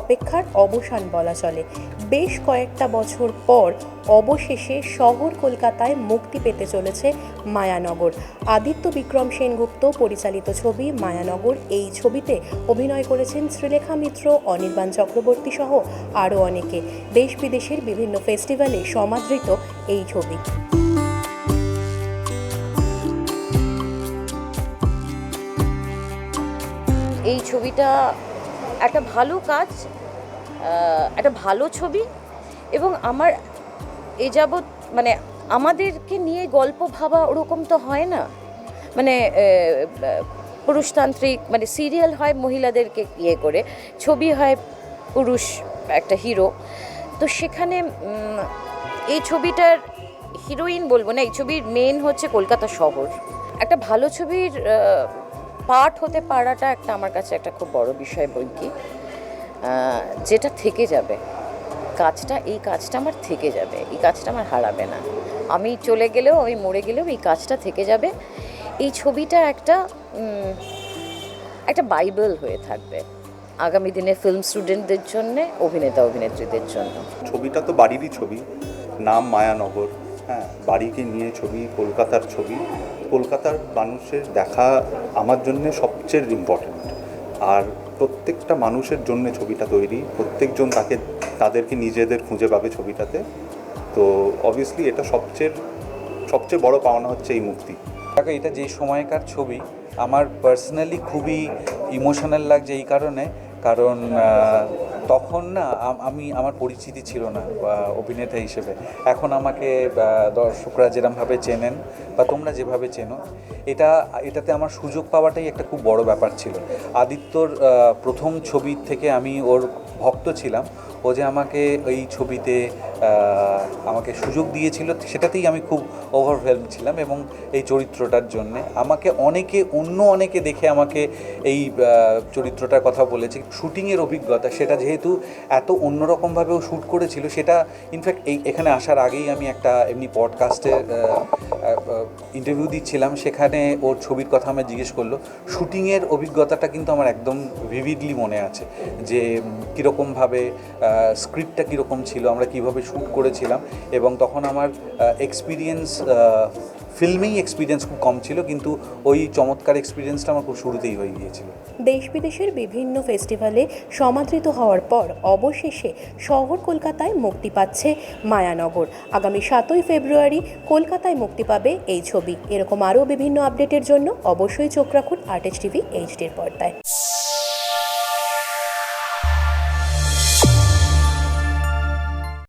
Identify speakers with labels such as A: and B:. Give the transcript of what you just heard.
A: অপেক্ষার অবসান বলা চলে। বেশ কয়েকটা বছর পর অবশেষে শহর কলকাতায় মুক্তি পেতে চলেছে মায়ানগর। আদিত্য বিক্রম সেনগুপ্ত পরিচালিত ছবি মায়ানগর এই ছবিতে অভিনয় করেছেন শ্রীলেখা মিত্র, অনির্বাণ চক্রবর্তী সহ আরও অনেকে। দেশ বিদেশের বিভিন্ন ফেস্টিভ্যালে সমাদৃত এই ছবি।
B: এই ছবিটা একটা ভালো কাজ একটা ভালো ছবি এবং আমার এ যাবৎ মানে আমাদেরকে নিয়ে গল্প ভাবা ওরকম তো হয় না। মানে পুরুষতান্ত্রিক মানে সিরিয়াল হয় মহিলাদেরকে ইয়ে করে, ছবি হয় পুরুষ একটা হিরো। তো সেখানে এই ছবিটার হিরোইন বলব না, এই ছবির মেন হচ্ছে কলকাতা শহর। একটা ভালো ছবির পার্ট হতে পারাটা একটা আমার কাছে একটা খুব বড় বিষয় বই কি? যেটা থেকে যাবে। কাজটা, এই কাজটা আমার থেকে যাবে। এই কাজটা আমার হারাবে না। আমি চলে গেলেও, আমি মরে গেলেও এই কাজটা থেকে যাবে। এই ছবিটা একটা একটা বাইবেল হয়ে থাকবে। আগামী দিনে ফিল্ম স্টুডেন্টদের জন্য, অভিনেতা অভিনেত্রীদের জন্য।
C: ছবিটা তো বাড়িরই ছবি। নাম মায়ানগর। হ্যাঁ বাড়িকে নিয়ে ছবি, কলকাতার ছবি। কলকাতার মানুষের দেখা আমার জন্য সবচেয়ে ইম্পর্ট্যান্ট আর প্রত্যেকটা মানুষের জন্য ছবিটা তৈরি, প্রত্যেকজন তাকে, তাদেরকে নিজেদের খুঁজে পাবে ছবিটাতে। তো অবভিয়াসলি এটা সবচেয়ে সবচেয়ে বড় পাওনা হচ্ছে এই মুক্তি।
D: দেখো এটা যে সময়কার ছবি, আমার পার্সোনালি খুবই ইমোশনাল লাগছে এই কারণে। কারণ তখন না, আমি আমার পরিচিতি ছিল না অভিনেতা হিসেবে। এখন আমাকে দর্শকরা যেরমভাবে চেনেন, বা তোমরা যেভাবে চেনো, এটা, এটাতে আমার সুযোগ পাওয়াটাই একটা খুব বড় ব্যাপার ছিল। আদিত্যর প্রথম ছবি থেকে আমি ওর ভক্ত ছিলাম। ও যে আমাকে এই ছবিতে আমাকে সুযোগ দিয়েছিল, সেটাতেই আমি খুব ওভারওয়েলম ছিলাম এবং এই চরিত্রটার জন্যে। আমাকে অনেকে, অন্য অনেকে দেখে আমাকে এই চরিত্রটার কথা বলেছে। শুটিংয়ের অভিজ্ঞতা, সেটা যেহেতু এত অন্যরকমভাবেও শ্যুট করেছিল, সেটা ইনফ্যাক্ট এই, এখানে আসার আগেই আমি একটা এমনি পডকাস্টে ইন্টারভিউ দিচ্ছিলাম। সেখানে ওর ছবির কথা আমার জিজ্ঞেস করল। শ্যুটিংয়ের অভিজ্ঞতাটা কিন্তু আমার একদম ভিভিডলি মনে আছে যে কীরকমভাবে স্ক্রিপ্টটা কীরকম ছিল, আমরা কীভাবে শ্যুট করেছিলাম এবং তখন আমার এক্সপিরিয়েন্স ফিল্মেই এক্সপিরিয়েন্স খুব কম ছিল, কিন্তু ওই চমৎকার এক্সপিরিয়েন্সটা আমার খুব শুরুতেই হয়ে গিয়েছিল।
A: দেশ বিদেশের বিভিন্ন ফেস্টিভ্যালে সমাদৃত হওয়ার পর অবশেষে শহর কলকাতায় মুক্তি পাচ্ছে মায়ানগর। আগামী সাতই ফেব্রুয়ারি কলকাতায় মুক্তি পাবে এই ছবি। এরকম আরও বিভিন্ন আপডেটের জন্য অবশ্যই চোখ রাখুন আর্টেজ টিভি এইচডির পর্দায়।